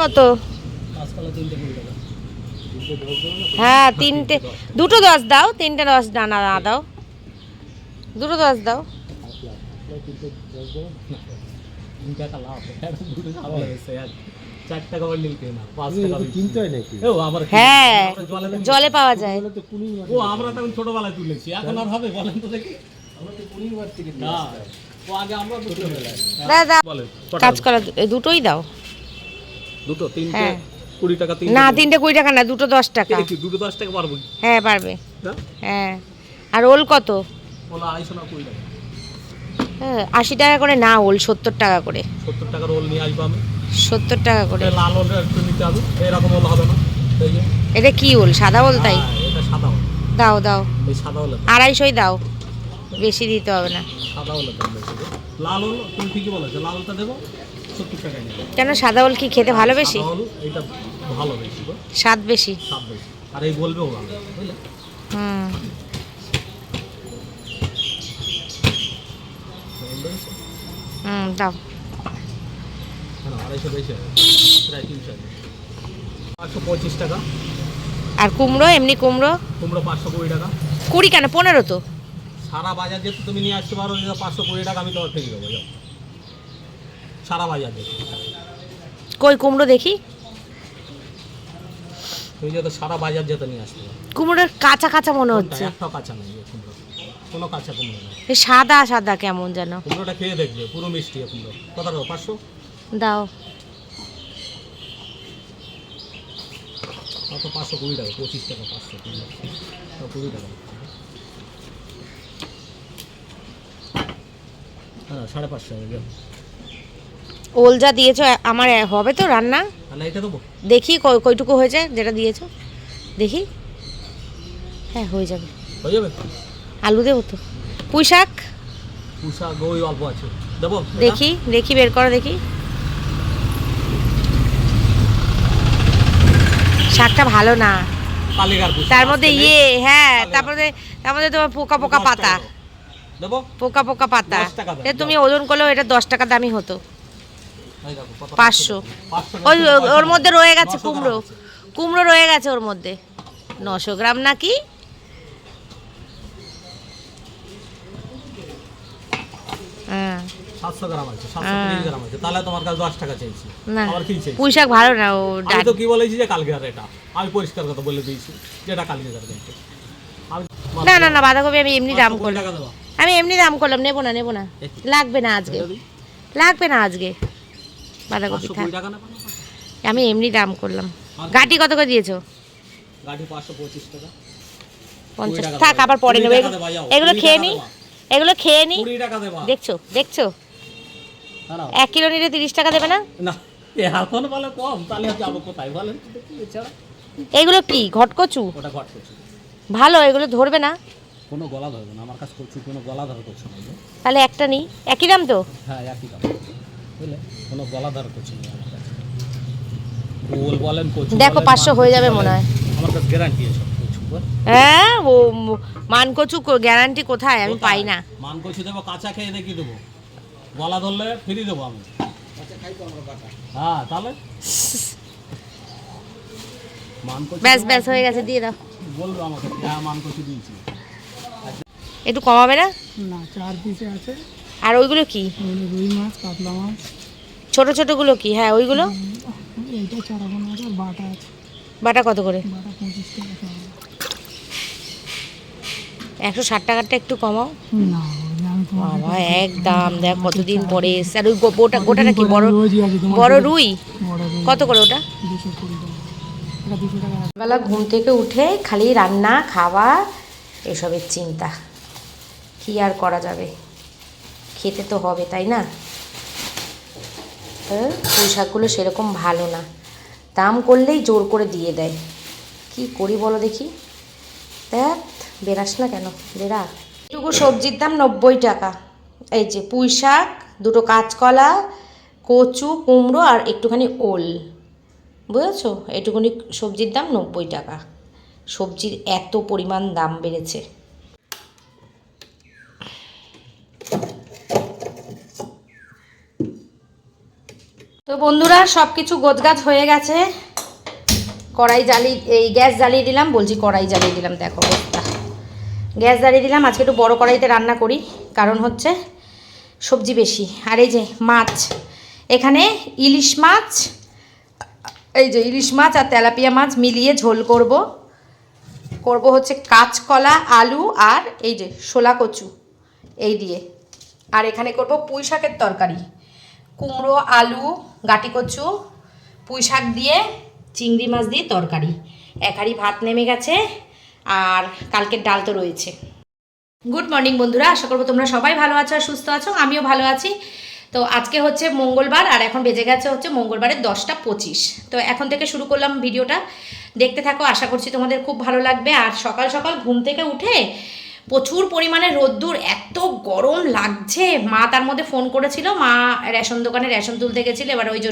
কত? হ্যাঁ তিনটে দুটো দশ দাও তিনটে দশ দানা না দাও। দুটো দশ দাও। হয় নাকি ও আবার হ্যাঁ জলে পাওয়া যায়। ও আমরা তখন ছোটবেলায় তুলেছি। এখন আর হবে বলেন তো দেখি। আমরা তো কুড়ি বার থেকে না ও আগে আমরা ছোটবেলায় দাদা দাও বলেন কাজ করা দুটোই দাও। দুটো তিনটে হ্যাঁ। কুড়ি টাকা তিন না তিনটে কুড়ি টাকা না দুটো দশ টাকা। দুটো দশ টাকা পারব হ্যাঁ পারবে। না হ্যাঁ। আর ওল কত? বলো আড়াইশো না কুড়ি টাকা। হ্যাঁ আশি টাকা করে না ওল সত্তর টাকা করে। সত্তর টাকা রোল নিয়ে আসব আমি। সত্তর টাকা করে। এটা লাল ওলটা একটু নিতে হবে এরকম ওল হবে না। এই যে। এটা কি ওল? সাদা ওল তাই? হ্যাঁ, এটা সাদা ওল। দাও দাও। এই সাদা আড়াইশোই দাও। বেশি দিতে হবে না। সাদা গো। লাল ওল তুমি ঠিকই বলেছ লাল ওলটা দেবো। সত্তর কেন সাদা ওল কি খেতে ভালো বেশি সাদা ভালো বেশি স্বাদ বেশি? স্বাদ বেশি। আর এই বলবেও ভালো বুঝলে? হুম। হুম দাও। আড়াইশো বেশি প্রায় তিনশো পাঁচশো পঁচিশ টাকা। আর কুমড়ো এমনি কুমড়ো? কুমড়ো পাঁচশো কুড়ি টাকা। কুড়ি কেন? পনেরো তো। সারা বাজার যেহেতু তুমি নিয়ে আসতে পারো পাঁচশো কুড়ি টাকা আমি তোমার থেকে দেবো সারা বাজার যেহেতু কই কুমড়ো দেখি? তুমি যেহেতু সারা বাজার যেতে নিয়ে পারো কুমড়োর কাঁচা কাঁচা মনে হচ্ছে। একটাও কাঁচা নেই কুমড়ো। কোনো কাঁচা কুমড়ো নেই। এ সাদা সাদা কেমন যেন। কুমড়োটা খেয়ে দেখবে পুরো মিষ্টি কুমড়ো। কত টাকা পাঁচশো? দাও। কত পাঁচশো কুড়ি টাকা পঁচিশ টাকা পাঁচশো কুড়ি টাকা। হ্যাঁ সাড়ে পাঁচশো ওল যা দিয়েছ আমার হবে তো রান্না? দেখি কই- কইটুকু হয়েছে যেটা দিয়েছ। দেখি। হ্যাঁ হয়ে যাবে। হয়ে যাবে? আলু দেবো তো। পুঁই শাক? গই অল্প আছে। দেবো? দেখি দেখি বের করো দেখি। শাকটা ভালো না। তার মধ্যে ইয়ে হ্যাঁ তারপরে তার মধ্যে তোমার পোকা পোকা পাতা। পোকা পোকা পাতা। তুমি ওজন করলেও এটা দশ টাকা দামি হতো। পাঁচশো। ওই ওর মধ্যে রয়ে গেছে কুমড়ো। কুমড়ো রয়ে গেছে ওর মধ্যে। নশো গ্রাম নাকি? হ্যাঁ। হ্যাঁ। ভালো না ও তো কি বলেছি যে কালকে আর এটা? আমি পরিষ্কার কথা বলে দিয়েছি যেটা কালকে আর না না না বাঁধাকপি আমি এমনি দাম করলাম। আমি এমনি দাম করলাম নেব না নেব না। লাগবে না আজকে। লাগবে না আজকে। বাঁধাকপি থাক? আমি এমনি দাম করলাম। গাটি কত করে দিয়েছ? পঞ্চাশ। থাক আবার পরে নেব। এগুলো- খেয়ে নি। এগুলো খেয়ে নি। দেখছ দেখছ? এক কিলো নিলে তিরিশ টাকা দেবে না? না এখন বলে কম তাহলে যাব কোথায়? বলেন তো দেখি এছাড়া। এগুলো কি ঘটকচু? ওটা ভালো এগুলো ধরবে না? কোনো গলা ধরবে না আমার কাছে কোনো গলা ধর করছে তাহলে একটা নিই একই দাম তো? হ্যাঁ একই দাম। বুঝলে কোনো গলা ধর করছে না আমার কাছে। গোল বলেন কচু দেখো পাঁচশো হয়ে যাবে মনে হয়। আমার কাছে গ্যারান্টি কচু বুঝলে? হ্যাঁ ও মানকচু গ্যারান্টি কোথায়? আমি পাই না। মানকচু দেবো কাঁচা খেয়ে দেখি দেবো। গলা ধরলে ফিরিয়ে দেবো আমি। হ্যাঁ তাহলে? ব্যাস ব্যাস হয়ে গেছে দিয়ে দাও। বলব আমাকে হ্যাঁ মানকচু দিয়েছি। একটু কমাবে না? না চার পিসে আছে। আর ওইগুলো কি? ওগুলো রুই মাছ। কাতলা মাছ ছোট ছোটগুলো কি? হ্যাঁ ওইগুলো? এইটা চারাপোনা আছে বাটা আছে। বাটা কত করে? বাটা পঁচিশ টাকা একশো ষাট টাকারটা একটু কমাও। না বাবা এক দাম দেখ কতদিন পরে এসছে। আর ওই গো- গোটা গোটাটা কি? বড় বড় রুই? কত করে ওটা। বেলা ঘুম থেকে উঠে খালি রান্না খাওয়া এসবের চিন্তা। কি আর করা যাবে? খেতে তো হবে, তাই না? হ্যাঁ পুঁই শাকগুলো সেরকম ভালো না। দাম করলেই জোর করে দিয়ে দেয়। কি করি বলো দেখি? দেখ, বেরাস না কেন? বেরা। এটুকু সবজির দাম নব্বই টাকা। এই যে পুঁই শাক, দুটো কাঁচকলা, কচু, কুমড়ো আর একটুখানি ওল। বুঝেছ? এটুকুনি সবজির দাম নব্বই টাকা। সবজির এত পরিমাণ দাম বেড়েছে। তো বন্ধুরা সব কিছু গোছগাছ হয়ে গেছে। কড়াই জ্বালিয়ে, এই গ্যাস জ্বালিয়ে দিলাম, বলছি কড়াই জ্বালিয়ে দিলাম, দেখো অবস্থা। গ্যাস জ্বালিয়ে দিলাম, আজকে একটু বড় কড়াইতে রান্না করি, কারণ হচ্ছে সবজি বেশি। আর এই যে মাছ, এখানে ইলিশ মাছ, এই যে ইলিশ মাছ আর তেলাপিয়া মাছ মিলিয়ে ঝোল করব। করব হচ্ছে কাঁচকলা, আলু আর এই যে শোলা কচু এই দিয়ে। আর এখানে করব পুঁই শাকের তরকারি। কুমড়ো, আলু, গাটি কচু, পুঁই শাক দিয়ে চিংড়ি মাছ দিয়ে তরকারি। এক হাঁড়ি ভাত নেমে গেছে আর কালকের ডাল তো রয়েছে। গুড মর্নিং বন্ধুরা, আশা করব তোমরা সবাই ভালো আছো আর সুস্থ আছো, আমিও ভালো আছি। তো আজকে হচ্ছে মঙ্গলবার আর এখন বেজে গেছে হচ্ছে মঙ্গলবারের দশটা পঁচিশ। তো এখন থেকে শুরু করলাম ভিডিওটা। দেখতে থাকো, আশা করছি তোমাদের খুব ভালো লাগবে। আর সকাল সকাল ঘুম থেকে উঠে প্রচুর পরিমাণে রোদ্দুর, এত গরম লাগছে। মা তার মধ্যে ফোন করেছিল, মা রেশন দোকানে রেশন তুলতে গেছিল, এবার ওই যে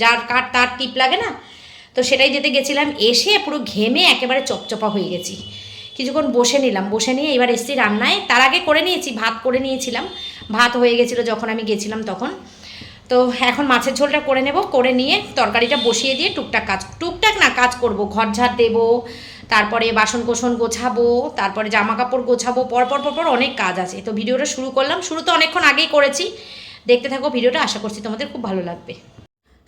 যার কার, তার টিপ লাগে না? তো সেটাই যেতে গেছিলাম, এসে পুরো ঘেমে একেবারে চপচপা হয়ে গেছি। কিছুক্ষণ বসে নিলাম, বসে নিয়ে এবার এসছি রান্নায়। তার আগে করে নিয়েছি, ভাত করে নিয়েছিলাম। ভাত হয়ে গেছিল যখন আমি গেছিলাম তখন। তো এখন মাছের ঝোলটা করে নেব, করে নিয়ে তরকারিটা বসিয়ে দিয়ে টুকটাক কাজ, টুকটাক না কাজ করব, ঘর ঝাড় দেবো তারপরে বাসন কোসন গোছাবো, তারপরে জামা কাপড় গোছাবো, পরপর পরপর অনেক কাজ আছে। তো ভিডিওটা শুরু করলাম। শুরু তো অনেকক্ষণ আগেই করেছি। দেখতে থাকো ভিডিওটা, আশা করছি তোমাদের খুব ভালো লাগবে।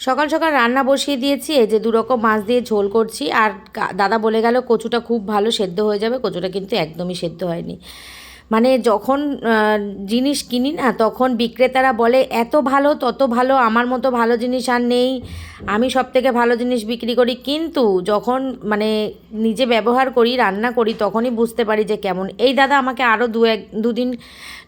সকাল সকাল রান্না বসিয়ে দিয়েছি, এই যে দুরকম মাছ দিয়ে ঝোল করছি। আর দাদা বলে গেল, কচুটা খুব ভালো সেদ্ধ হয়ে যাবে, কচুটা কিন্তু একদমই সেদ্ধ হয়নি। মানে যখন জিনিস কিনি না, তখন বিক্রেতারা বলে, এত ভালো, তত ভালো, আমার মতো ভালো জিনিস আর নেই। আমি সব থেকে ভালো জিনিস বিক্রি করি। কিন্তু যখন মানে নিজে ব্যবহার করি, রান্না করি, তখনই বুঝতে পারি যে কেমন। এই দাদা আমাকে আরও দু এক দুদিন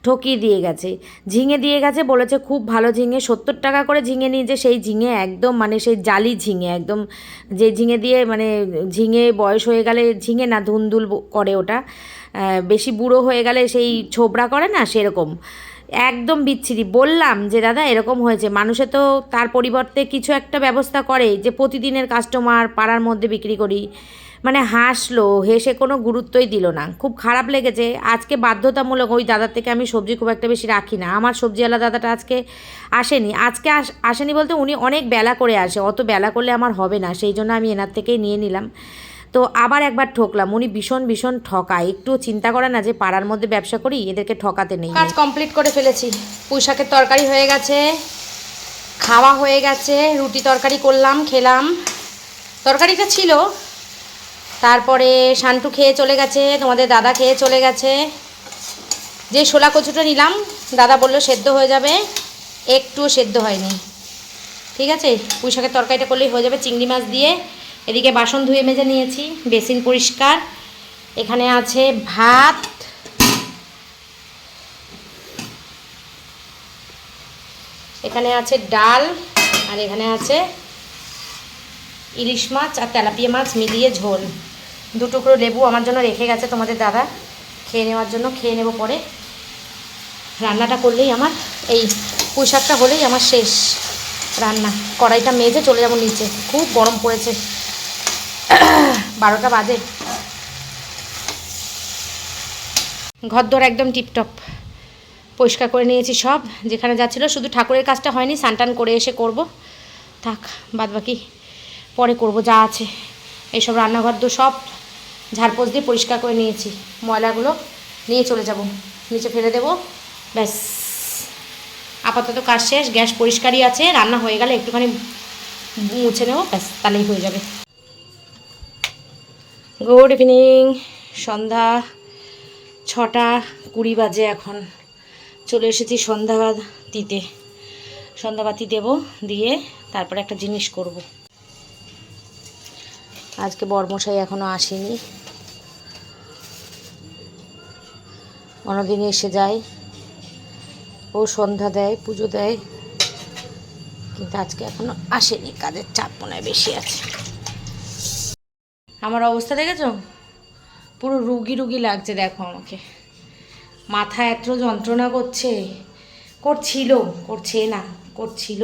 ঠকিয়ে দিয়ে গেছে। ঝিঙে দিয়ে গেছে, বলেছে খুব ভালো ঝিঙে, সত্তর টাকা করে ঝিঙে নিয়েছে, সেই ঝিঙে একদম মানে সেই জালি ঝিঙে, একদম যে ঝিঙে দিয়ে মানে ঝিঙে বয়স হয়ে গেলে ঝিঙে না ধুন্দুল করে ওটা। বেশি বুড়ো হয়ে গেলে সেই ছোবড়া করে না, সেরকম। একদম বিচ্ছিরি। বললাম যে, দাদা, এরকম হয়েছে। মানুষে তো তার পরিবর্তে কিছু একটা ব্যবস্থা করে যে, প্রতিদিনের কাস্টমার পাড়ার মধ্যে বিক্রি করি। মানে হাসলো, হেসে কোনো গুরুত্বই দিল না। খুব খারাপ লেগেছে। আজকে বাধ্যতামূলক ওই দাদার থেকে আমি সবজি খুব একটা বেশি রাখি না। আমার সবজিওয়ালা দাদাটা আজকে আসেনি। আজকে আস- আসেনি বলতে উনি অনেক বেলা করে আসে। অত বেলা করলে আমার হবে না। সেই জন্য আমি এনার থেকেই নিয়ে নিলাম। তো আবার একবার ঠকলাম। উনি ভীষণ ভীষণ ঠকায়। একটু চিন্তা করে না যে পাড়ার মধ্যে ব্যবসা করি, এদেরকে ঠকাতে নেই। কাজ কমপ্লিট করে ফেলেছি। পুঁই শাকের তরকারি হয়ে গেছে। খাওয়া হয়ে গেছে। রুটি তরকারি করলাম, খেলাম। তরকারিটা ছিল। তারপরে শান্টু খেয়ে চলে গেছে, তোমাদের দাদা খেয়ে চলে গেছে। যে শোলা কচুটা নিলাম, দাদা বলল সেদ্ধ হয়ে যাবে, একটুও সেদ্ধ হয়নি। ঠিক আছে? পুঁই শাকের তরকারিটা করলেই হয়ে যাবে চিংড়ি মাছ দিয়ে। এদিকে বাসন ধুয়ে মেজে নিয়েছি, বেসিন পরিষ্কার। এখানে আছে ভাত। এখানে আছে ডাল, আর এখানে আছে ইলিশ মাছ আর তেলাপিয়া মাছ মিলিয়ে ঝোল। দু টুকরো লেবু আমার জন্য রেখে গেছে তোমাদের দাদা। খেয়ে নেওয়ার জন্য খেয়ে নেব পরে। রান্নাটা করলেই আমার এই পুঁই শাকটা হলেই আমার শেষ রান্না। কড়াইটা মেজে চলে যাব নিচে। খুব গরম পড়েছে। বারোটা বাজে। ঘরদোর একদম টিপটপ। পরিষ্কার করে নিয়েছি সব। যেখানে যাচ্ছিল শুধু ঠাকুরের কাজটা হয়নি স্নান করে এসে করব। থাক বাদ বাকি পরে করব, যা আছে। এইসব রান্নাঘর তো সব ঝাড়পোছ দিয়ে পরিষ্কার করে নিয়েছি। ময়লাগুলো নিয়ে চলে যাব। নিচে ফেলে দেবো। ব্যাস। আপাতত কাজ শেষ, গ্যাস পরিষ্কারই আছে, রান্না হয়ে গেলে একটুখানি মুছে নেব, ব্যাস, তাহলেই হয়ে যাবে। Good evening. সন্ধ্যা ছটা কুড়ি বাজে এখন। চলে এসেছি সন্ধ্যা দিতে সন্ধ্যাবাতি দেব দিয়ে তারপরে একটা জিনিস করব। আজকে বর্মশাই এখনও আসেনি। অন্যদিন এসে যায়। ও সন্ধ্যা দেয়, পুজো দেয়। কিন্তু আজকে এখনও আসেনি, কাজের চাপ মনে বেশি আছে। আমার অবস্থা দেখেছ? পুরো রুগী রুগী লাগছে, দেখো আমাকে। মাথা এত যন্ত্রণা করছে। করছিল, করছে না, করছিল।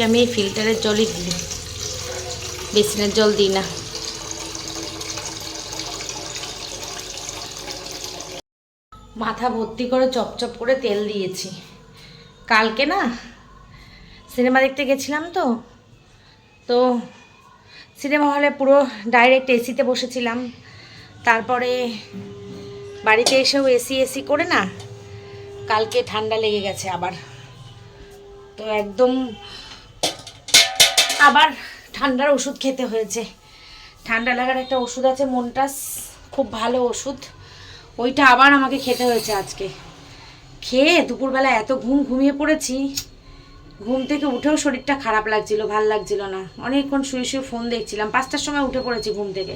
ঠাকুরকে আমি ফিল্টারের জলই দিই। বেসিনের জল দিই না। মাথা ভর্তি করে চপচপ করে তেল দিয়েছি। কালকে না সিনেমা দেখতে গেছিলাম তো। তো সিনেমা হলে পুরো ডাইরেক্ট এসিতে বসেছিলাম। তারপরে বাড়িতে এসেও এসি এসি করে না, কালকে ঠান্ডা লেগে গেছে আবার। তো একদম আবার ঠান্ডার ওষুধ খেতে হয়েছে। ঠান্ডা লাগার একটা ওষুধ আছে মনটাস খুব ভালো ওষুধ। ওইটা আবার আমাকে খেতে হয়েছে আজকে। খেয়ে দুপুরবেলা এত ঘুম ঘুমিয়ে পড়েছি, ঘুম থেকে উঠেও শরীরটা খারাপ লাগছিল, ভালো লাগছিল না। অনেকক্ষণ শুয়ে শুয়ে ফোন দেখছিলাম, পাঁচটার সময় উঠে পড়েছি ঘুম থেকে।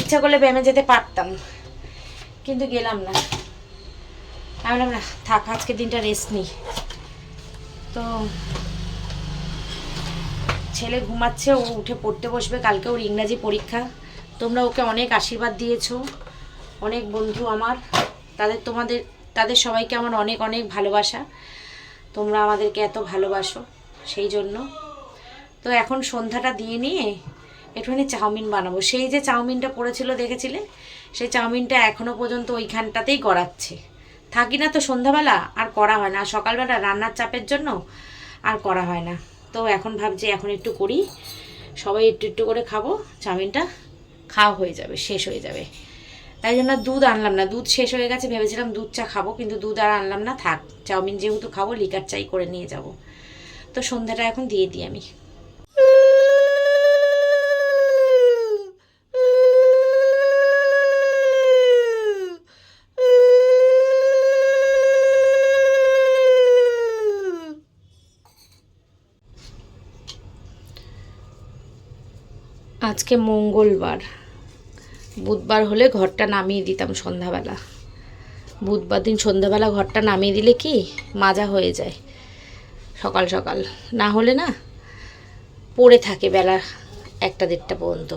ইচ্ছা করলে ব্যায়ামে যেতে পারতাম, কিন্তু গেলাম না। আমি না, থাক আজকে দিনটা রেস্ট নিই। তো ছেলে ঘুমাচ্ছে, ও উঠে পড়তে বসবে, কালকে ওর ইংরাজি পরীক্ষা। তোমরা ওকে অনেক আশীর্বাদ দিয়েছ, অনেক বন্ধু আমার। তাদের তোমাদের, তাদের সবাইকে আমার অনেক অনেক ভালোবাসা। তোমরা আমাদেরকে এত ভালোবাসো, সেই জন্য। তো এখন সন্ধ্যাটা দিয়ে নিয়ে একটুখানি চাউমিন বানাবো। সেই যে চাউমিনটা পড়েছিল দেখেছিলে? সেই চাউমিনটা এখনও পর্যন্ত ওইখানটাতেই করাচ্ছে থাকি না তো সন্ধ্যাবেলা, আর করা হয় না। সকালবেলা রান্নার চাপের জন্য আর করা হয় না। তো এখন ভাবছি এখন একটু করি। সবাই একটু একটু করে খাব। চাউমিনটা খাওয়া হয়ে যাবে, শেষ হয়ে যাবে। তাই জন্য দুধ আনলাম না। দুধ শেষ হয়ে গেছে, ভেবেছিলাম দুধ চা খাব, কিন্তু দুধ আর আনলাম না। থাক, চাউমিন যেহেতু খাব লিকার চাই করে নিয়ে যাব। তো সন্ধ্যাটা এখন দিয়ে দিই আমি। আজকে মঙ্গলবার। বুধবার হলে ঘরটা নামিয়ে দিতাম সন্ধ্যাবেলা। বুধবার দিন সন্ধ্যাবেলা ঘরটা নামিয়ে দিলে কি মাজা হয়ে যায় সকাল সকাল। না হলে না পড়ে থাকে বেলা একটা দেড়টা পর্যন্ত।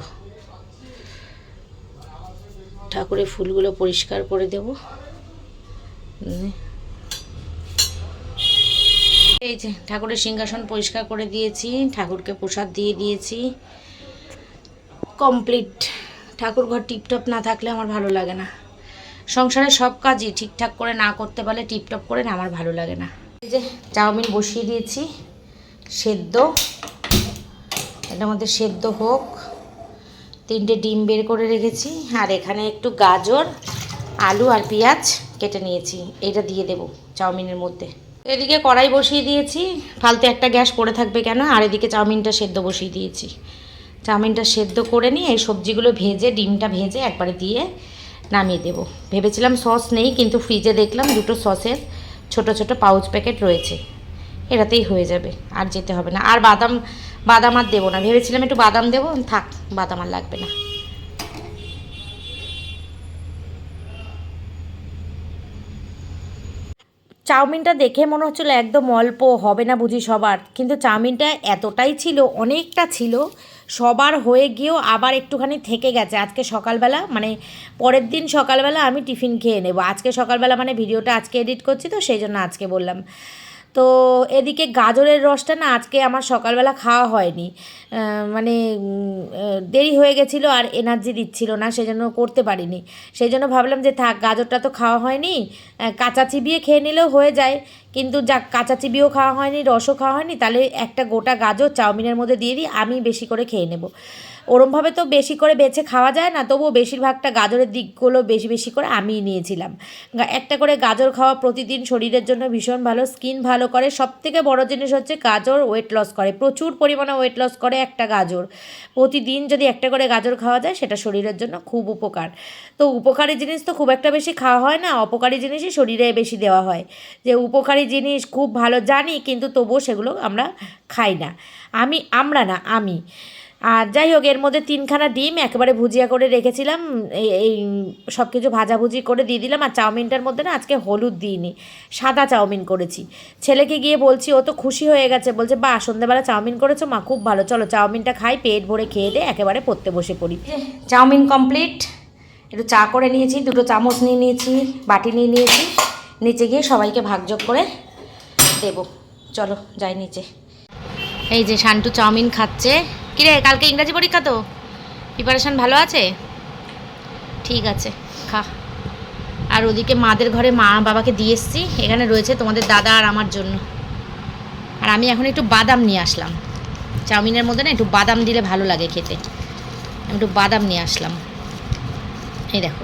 ঠাকুরের ফুলগুলো পরিষ্কার করে দেব। এই যে ঠাকুরের সিংহাসন পরিষ্কার করে দিয়েছি, ঠাকুরকে প্রসাদ দিয়ে দিয়েছি। কমপ্লিট ঠাকুর ঘর টিপটপ না থাকলে আমার ভালো লাগে না। সংসারের সব কাজই ঠিকঠাক করে না করতে পারলে টিপটপ করে না আমার ভালো লাগে না। এই যে চাউমিন বসিয়ে দিয়েছি, সেদ্ধ। এটার মধ্যে সেদ্ধ হোক। তিনটে ডিম বের করে রেখেছি। আর এখানে একটু গাজর, আলু আর পেঁয়াজ কেটে নিয়েছি। এটা দিয়ে দেব চাউমিনের মধ্যে। এদিকে কড়াই বসিয়ে দিয়েছি। ফালতু একটা গ্যাস পড়ে থাকবে কেন? আর এদিকে চাউমিনটা সেদ্ধ বসিয়ে দিয়েছি। চাউমিনটা সেদ্ধ করে নিয়ে এই সবজিগুলো ভেজে, ডিমটা ভেজে একবারে দিয়ে নামিয়ে দেব। ভেবেছিলাম সস নেই, কিন্তু ফ্রিজে দেখলাম দুটো সসের ছোট ছোট পাউচ প্যাকেট রয়েছে। এটাতেই হয়ে যাবে, আর যেতে হবে না। আর বাদাম বাদাম আর দেবো না। ভেবেছিলাম একটু বাদাম দেবো, থাক, বাদাম আর লাগবে না। চাউমিনটা দেখে মনে হচ্ছিল একদম অল্প, হবে না বুঝি সবার। কিন্তু চাউমিনটা এতটাই ছিল, অনেকটা ছিল সবার হয়ে গিয়েও আবার একটুখানি থেকে গেছে। আজকে সকালবেলা মানে পরের দিন সকালবেলা আমি টিফিন খেয়ে নেব। আজকে সকালবেলা মানে ভিডিওটা আজকে এডিট করছি তো, সেই জন্য আজকে বললাম। তো এদিকে গাজরের রসটা না আজকে আমার সকালবেলা খাওয়া হয়নি। মানে দেরি হয়ে গেছিল আর এনার্জি দিচ্ছিল না, সেজন্য করতে পারিনি। সেই জন্য ভাবলাম যে থাক, গাজরটা তো খাওয়া হয়নি কাঁচা চিবিয়ে খেয়ে নিলেও হয়ে যায়। কিন্তু যা কাঁচা চিবিয়েও খাওয়া হয়নি, রসও খাওয়া হয়নি, তাহলে একটা গোটা গাজর চাউমিনের মধ্যে দিয়ে দিই, আমি বেশি করে খেয়ে নেব। ওরমভাবে তো বেশি করে বেছে খাওয়া যায় না, তবুও বেশিরভাগটা গাজরের দিকগুলো বেশি বেশি করে আমিই নিয়েছিলাম। একটা করে গাজর খাওয়া প্রতিদিন শরীরের জন্য ভীষণ ভালো, স্কিন ভালো করে সব থেকে বড় জিনিস হচ্ছে গাজর ওয়েট লস করে, প্রচুর পরিমাণে ওয়েট লস করে একটা গাজর। প্রতিদিন যদি একটা করে গাজর খাওয়া যায়, সেটা শরীরের জন্য খুব উপকার। তো উপকারী জিনিস তো খুব একটা বেশি খাওয়া হয় না, অপকারী জিনিসই শরীরে বেশি দেওয়া হয়। যে উপকারী জিনিস খুব ভালো জানি, কিন্তু তবুও সেগুলো আমরা খাই না। আমি, আমরা না, আমি। আর যাই হোক, এর মধ্যে তিনখানা ডিম একেবারে ভুজিয়া করে রেখেছিলাম। এই সব কিছু ভাজাভুজি করে দিয়ে দিলাম। আর চাউমিনটার মধ্যে না আজকে হলুদ দিইনি, সাদা চাউমিন করেছি। ছেলেকে গিয়ে বলছি, ও তো খুশি হয়ে গেছে। বলছে বা সন্ধ্যেবেলা চাউমিন করেছ? মা, খুব ভালো। চলো, চাউমিনটা খাই, পেট ভরে খেয়ে দিয়ে একেবারে পড়তে বসে পড়ি। Chowmein complete. একটু চা করে নিয়েছি, দুটো চামচ নিয়ে নিয়েছি, বাটি নিয়ে নিয়েছি। নিচে গিয়ে সবাইকে ভাগযোগ করে দেবো। চলো, যাই নিচে। এই যে শান্টু চাউমিন খাচ্ছে। কিরে, কালকে ইংরাজি পরীক্ষা তো? প্রিপারেশন ভালো আছে? ঠিক আছে, খা। আর ওদিকে মাদের ঘরে মা বাবাকে দিয়ে এসছি, এখানে রয়েছে তোমাদের দাদা আর আমার জন্য। আর আমি এখন একটু বাদাম নিয়ে আসলাম। চাউমিনের মধ্যে না একটু বাদাম দিলে ভালো লাগে খেতে। আমি একটু বাদাম নিয়ে আসলাম। এই দেখো।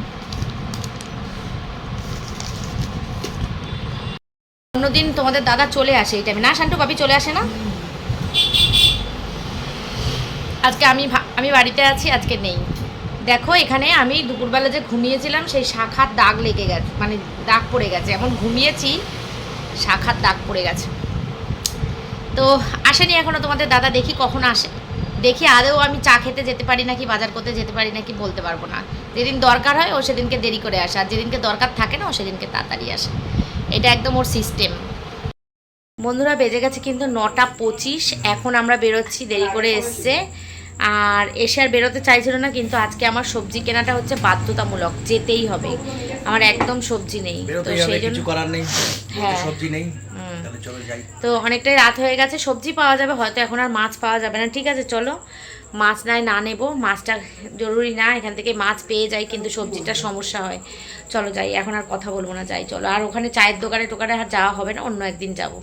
অন্যদিন তোমাদের দাদা চলে আসে এই টাইমে না শান্টু বাপি চলে আসে না? আজকে আমি আমি বাড়িতে আছি, আজকে নেই। দেখো, এখানে আমি দুপুরবেলা যে ঘুমিয়েছিলাম, সেই শাখার দাগ লেগে গেছে মানে দাগ পড়ে গেছে। এমন ঘুমিয়েছি, শাখার দাগ পড়ে গেছে। তো আসেনি এখনও তোমাদের দাদা, দেখি কখন আসে। দেখি আদৌ আমি চা খেতে যেতে পারি নাকি, বাজার করতে যেতে পারি নাকি বলতে পারব না। যেদিন দরকার হয়, ও সেদিনকে দেরি করে আসে, আর যেদিনকে দরকার থাকে না, ও সেদিনকে তাড়াতাড়ি আসে। এটা একদম ওর সিস্টেম। বন্ধুরা, বেজে গেছে কিন্তু নটা পঁচিশ, এখন আমরা বেরোচ্ছি, দেরি করে এসছে। আর এসে আর বেরোতে চাইছিল না কিন্তু আজকে আমার সবজি কেনাটা হচ্ছে বাধ্যতামূলক যেতেই হবে। আমার একদম সবজি নেই তো সেই জন্য করার নেই হ্যাঁ। সবজি নেই তো অনেকটাই রাত হয়ে গেছে সবজি পাওয়া যাবে হয়তো এখন আর মাছ পাওয়া যাবে না। ঠিক আছে চলো মাছ নাই না নেব মাছটা জরুরি না এখান থেকে মাছ পেয়ে যাই কিন্তু সবজিটা সমস্যা হয়। চলো যাই এখন আর কথা বলব না যাই চলো। আর ওখানে চায়ের দোকানে টোকানে আর যাওয়া হবে না অন্য একদিন যাব।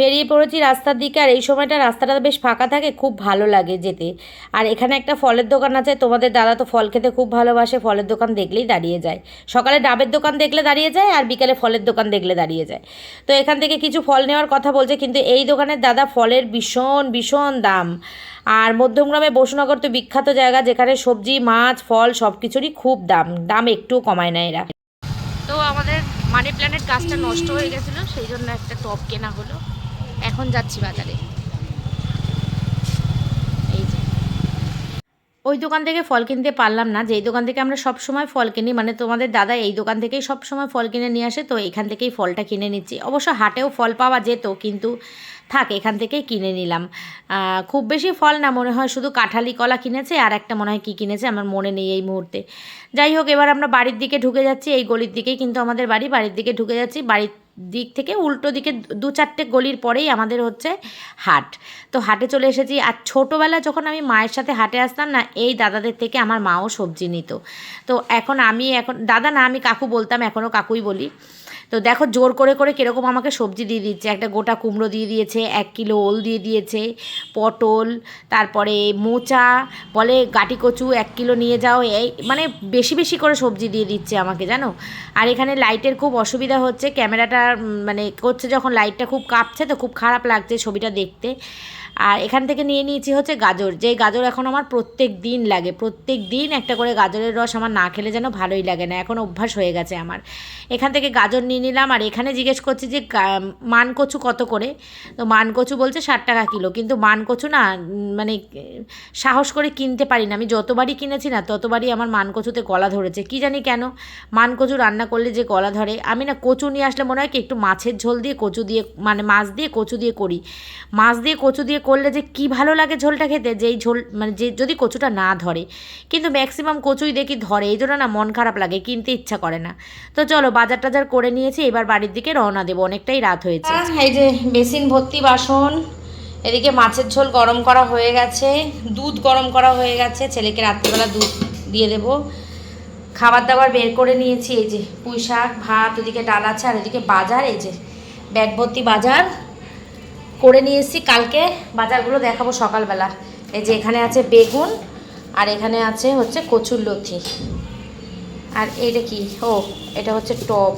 বেরিয়ে পড়েছি রাস্তার দিকে, আর এই সময়টা রাস্তাটা বেশ ফাঁকা থাকে, খুব ভালো লাগে যেতে। আর এখানে একটা ফলের দোকান আছে, তোমাদের দাদা তো ফল খেতে খুব ভালোবাসে, ফলের দোকান দেখলেই দাঁড়িয়ে যায়। সকালে ডাবের দোকান দেখলে দাঁড়িয়ে যায়, আর বিকালে ফলের দোকান দেখলে দাঁড়িয়ে যায়। তো এখান থেকে কিছু ফল নেওয়ার কথা বলছে, কিন্তু এই দোকানের দাদা ফলের ভীষণ ভীষণ দাম। আর মধ্যমগ্রামে বসুনগর তো বিখ্যাত জায়গা, যেখানে সবজি, মাছ, ফল সব কিছুরই খুব দাম দাম একটুও কমায় না এরা। তো আমাদের মানি প্ল্যানেট গাছটা নষ্ট হয়ে গেছিল, সেই জন্য একটা টপ কেনা হলো। এখন যাচ্ছি বাজারে। ওই দোকান থেকে ফল কিনতে পারলাম না, যেই দোকান থেকে আমরা সব সময় ফল কিনি মানে তোমাদের দাদা এই দোকান থেকেই সব সময় ফল কিনে নিয়ে আসে, তো এখান থেকেই ফলটা কিনে নিচ্ছি। অবশ্য হাটেও ফল পাওয়া যেত, কিন্তু থাক, এখান থেকেই কিনে নিলাম। খুব বেশি ফল না, মনে হয় শুধু কাঁঠালি, কলা কিনেছে, আর একটা মনে হয় কী কিনেছে, আমার মনে নেই এই মুহূর্তে। যাই হোক, এবার আমরা বাড়ির দিকে ঢুকে যাচ্ছি, এই গলির দিকেই কিন্তু আমাদের বাড়ি, বাড়ির দিকে ঢুকে যাচ্ছি, বাড়ির দিক থেকে উল্টো দিকে দু চারটে গলির পরেই আমাদের হচ্ছে হাট। তো হাটে চলে এসেছি আর ছোটোবেলা যখন আমি মায়ের সাথে হাটে আসতাম না, এই দাদাদের থেকে আমার মাও সবজি নিত। তো এখন আমি এখন, দাদা না, আমি কাকু বলতাম এখনও কাকুই বলি। তো দেখো জোর করে করে কীরকম আমাকে সবজি দিয়ে দিচ্ছে। একটা গোটা কুমড়ো দিয়ে দিয়েছে, এক কিলো ওল দিয়ে দিয়েছে, পটল, তারপরে মোচা, বলে গাটি কচু এক কিলো নিয়ে যাও, এই মানে বেশি বেশি করে সবজি দিয়ে দিচ্ছে আমাকে, জানো? আর এখানে লাইটের খুব অসুবিধা হচ্ছে, ক্যামেরাটা মানে করছে যখন লাইটটা খুব কাঁপছে তো খুব খারাপ লাগছে ছবিটা দেখতে। আর এখান থেকে নিয়ে নিয়েছি হচ্ছে গাজর। যে গাজর এখন আমার প্রত্যেক দিন লাগে, প্রত্যেক দিন একটা করে গাজরের রস আমার না খেলে যেন ভালোই লাগে না, এখন অভ্যাস হয়ে গেছে আমার। এখান থেকে গাজর নিয়ে নিলাম, আর এখানে জিজ্ঞেস করছি যে মান কচু কত করে? তো মান কচু বলছে ষাট টাকা কিলো, কিন্তু মান কচু না মানে সাহস করে কিনতে পারি না। আমি যতবারই কিনেছি না, ততবারই আমার মান কচুতে গলা ধরেছে। কি জানি কেন? মান কচু রান্না করলে যে গলা ধরে, আমি না কচু নিয়ে আসলে মনে হয় কি একটু মাছের ঝোল দিয়ে কচু দিয়ে মানে মাছ দিয়ে কচু দিয়ে করি। মাছ দিয়ে কচু দিয়ে করলে যে কি ভালো লাগে ঝোলটা খেতে, যেই ঝোল মানে যে যদি কচুটা না ধরে। কিন্তু ম্যাক্সিমাম কচুই দেখি ধরে, এই জন্য না মন খারাপ লাগে, কিনতে ইচ্ছা করে না। তো চলো, বাজার টাজার করে নিয়েছি, এবার বাড়ির দিকে রওনা দেবো, অনেকটাই রাত হয়েছে। এই যে বেসিন ভর্তি বাসন, এদিকে মাছের ঝোল গরম করা হয়ে গেছে, দুধ গরম করা হয়ে গেছে, ছেলেকে রাত্রিবেলা দুধ দিয়ে দেবো। খাবার দাবার বের করে নিয়েছি, এই যে পুঁই শাক ভাত, ওদিকে ডাল আছে, আর এদিকে বাজার, এই যে ব্যাগ ভর্তি বাজার। করে নিয়ে এসেছি। কালকে বাজারগুলো দেখাবো সকালবেলা। এই যে এখানে আছে বেগুন, আর এখানে আছে হচ্ছে কচুর লথি আর এটা কি? ও, এটা হচ্ছে টপ।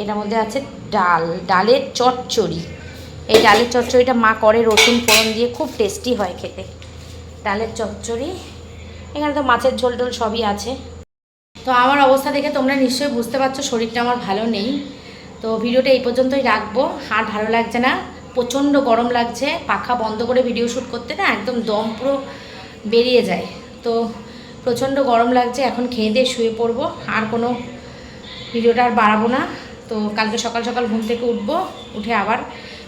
এটার মধ্যে আছে ডাল, ডালের চচ্চড়ি। এই ডালের চচ্চড়িটা মা করে রসুন, ফোড়ন দিয়ে খুব টেস্টি হয় খেতে। ডালের চচ্চড়ি। এখানে তো মাছের ঝোল টোল সবই আছে। তো আমার অবস্থা দেখে তোমরা নিশ্চয়ই বুঝতে পারছ, শরীরটা আমার ভালো নেই। তো ভিডিওটা এই পর্যন্তই রাখব। আর ভালো লাগছে না, প্রচণ্ড গরম লাগছে, পাখা বন্ধ করে ভিডিও শ্যুট করতে না একদম দম পুরো বেরিয়ে যায়। তো প্রচণ্ড গরম লাগছে, এখন খেয়ে দিয়ে শুয়ে পড়ব, আর কোনো ভিডিওটা আর বাড়াবো না। তো কালকে সকাল সকাল ঘুম থেকে উঠবো, উঠে আবার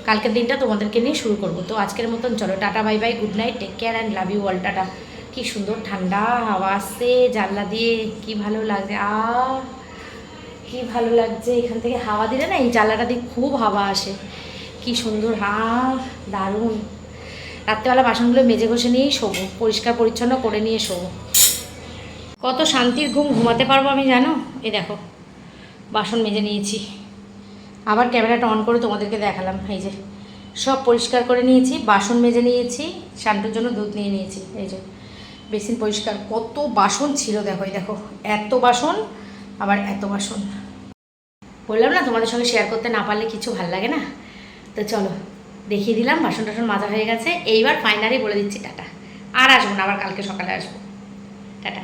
কালকের দিনটা তোমাদেরকে নিয়ে শুরু করব। তো আজকের মতন চলো, tata, bye bye, good night, take care, and love you all, tata. কি সুন্দর ঠান্ডা হাওয়া আসছে, জানলা দিয়ে কি ভালো লাগছে আ কি ভালো লাগছে, এখান থেকে হাওয়া দিলে না এই জানলাটা দিয়ে খুব হাওয়া আসে। কি সুন্দর হা দারুণ। রাত্রেবেলা বাসনগুলো মেজে ঘষে নিয়েই শোবো, পরিষ্কার পরিচ্ছন্ন করে নিয়ে শোবো। কত শান্তির ঘুম ঘুমাতে পারব আমি জানো? এই দেখো, বাসন মেজে নিয়েছি। আবার ক্যামেরাটা অন করে তোমাদেরকে দেখালাম, এই যে। সব পরিষ্কার করে নিয়েছি, বাসন মেজে নিয়েছি, শান্তুর জন্য দুধ নিয়ে নিয়েছি, এই যে। বেসিন পরিষ্কার, কত বাসন ছিল দেখো দেখো, এত বাসন, আবার এত বাসন। বললাম না, তোমাদের সঙ্গে শেয়ার করতে না পারলে কিছু ভালো লাগে না? তো চলো, দেখিয়ে দিলাম, বাসন টাসন মাজা হয়ে গেছে, এইবার ফাইনালি বলে দিচ্ছি টাটা। আর আসব না, আবার কালকে সকালে আসব। টাটা।